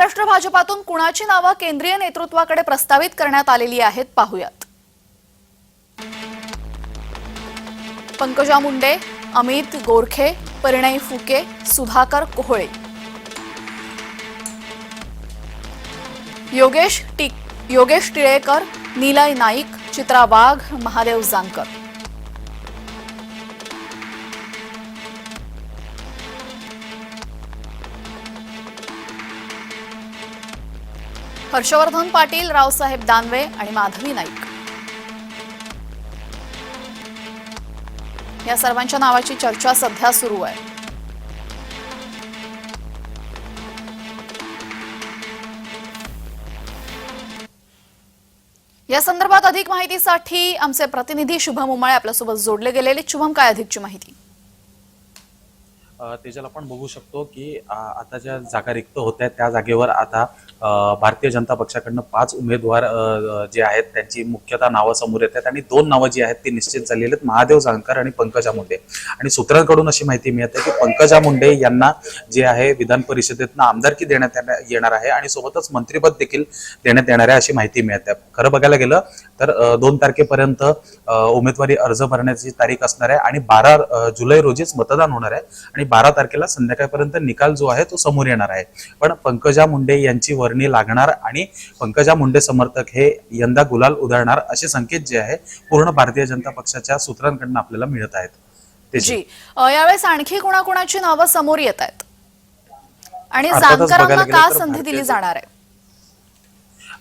महाराष्ट्र भाजपातून कुणाची नावं केंद्रीय नेतृत्वाकडे प्रस्तावित करण्यात आलेली आहेत पाहूयात. पंकजा मुंडे अमित गोरखे परिणय फुके सुधाकर कोहळे. योगेश टिक योगेश टिळेकर निलय नाईक चित्रा वाघ महादेव जानकर. हर्षवर्धन पाटील रावसाहेब दानवे आणि माधवी नाईक. या सर्वांच्या नावाची चर्चा सध्या सुरू आहे. या संदर्भात अधिक माहितीसाठी आमचे प्रतिनिधी शुभम उमाळे आपल्यासोबत जोडले गेलेले. शुभम काय अधिकची माहिती? त्याच्याला तेजल आपण बघू शकतो की आता ज्या जागा रिक्त होत आहेत त्या जागेवर आता भारतीय जनता पक्षाकडनं पाच उमेदवार जे आहेत त्यांची मुख्यतः नावं समोर येत आहेत आणि दोन नावं जी आहेत ती निश्चित झालेली आहेत. महादेव जानकर आणि पंकजा मुंडे. आणि सूत्रांकडून अशी माहिती मिळते की पंकजा मुंडे यांना जे आहे विधान परिषदेतनं आमदारकी देण्यात येणार आहे आणि सोबतच मंत्रिपद देखील देण्यात येणार आहे अशी माहिती मिळते. खरं बघायला गेलं तर दोन तारखेपर्यंत उमेदवारी अर्ज भरण्याची तारीख असणार आहे आणि बारा जुलै रोजीच मतदान होणार आहे. आणि बारा तारखेला संध्याकाळपर्यंत निकाल जो आहे तो समोर येणार आहे. पण पंकजा मुंडे यांची वर्णी लागणार आणि पंकजा मुंडे समर्थक हे यंदा गुलाल उधळणार असे संकेत जे आहे पूर्ण भारतीय जनता पक्षाच्या सूत्रांकडून आपल्याला मिळत आहेत. जी. यावेळेस आणखी कोणाकोणाची नावं समोर येत आहेत? आणि जानकरांना का संधी दिली जाणार आहे?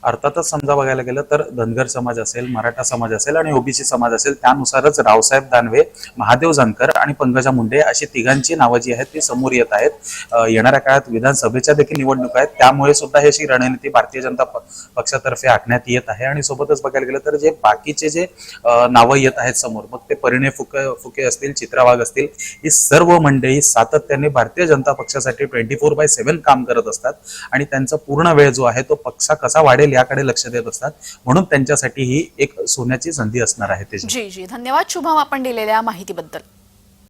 अर्थातच समजा बघायला गेलं तर धनगर समाज असेल मराठा समाज असेल आणि ओबीसी समाज असेल त्यानुसारच रावसाहेब दानवे महादेव जानकर आणि पंकजा मुंडे अशी तिघांची नावं जी आहेत ती समोर येत आहेत. येणाऱ्या काळात विधानसभेच्या देखील निवडणुका आहेत. त्यामुळे सुद्धा ही अशी रणनीती भारतीय जनता प- पक्षातर्फे आखण्यात येत आहे. आणि सोबतच बघायला गेलं तर जे बाकीचे जे नावं येत आहेत समोर मग ते परिणय फुके फुके असतील चित्रावाघ असतील ही सर्व मंडळी सातत्याने भारतीय जनता पक्षासाठी ट्वेंटी फोर बाय सेव्हन काम करत असतात. आणि त्यांचा पूर्ण वेळ जो आहे तो पक्षा कसा वाढेल याकडे लक्ष देत असतात. म्हणून त्यांच्यासाठी ही एक सोन्याची संधी असणार आहे जी जी. धन्यवाद. शुभम आपण दिलेल्या माहितीबद्दल.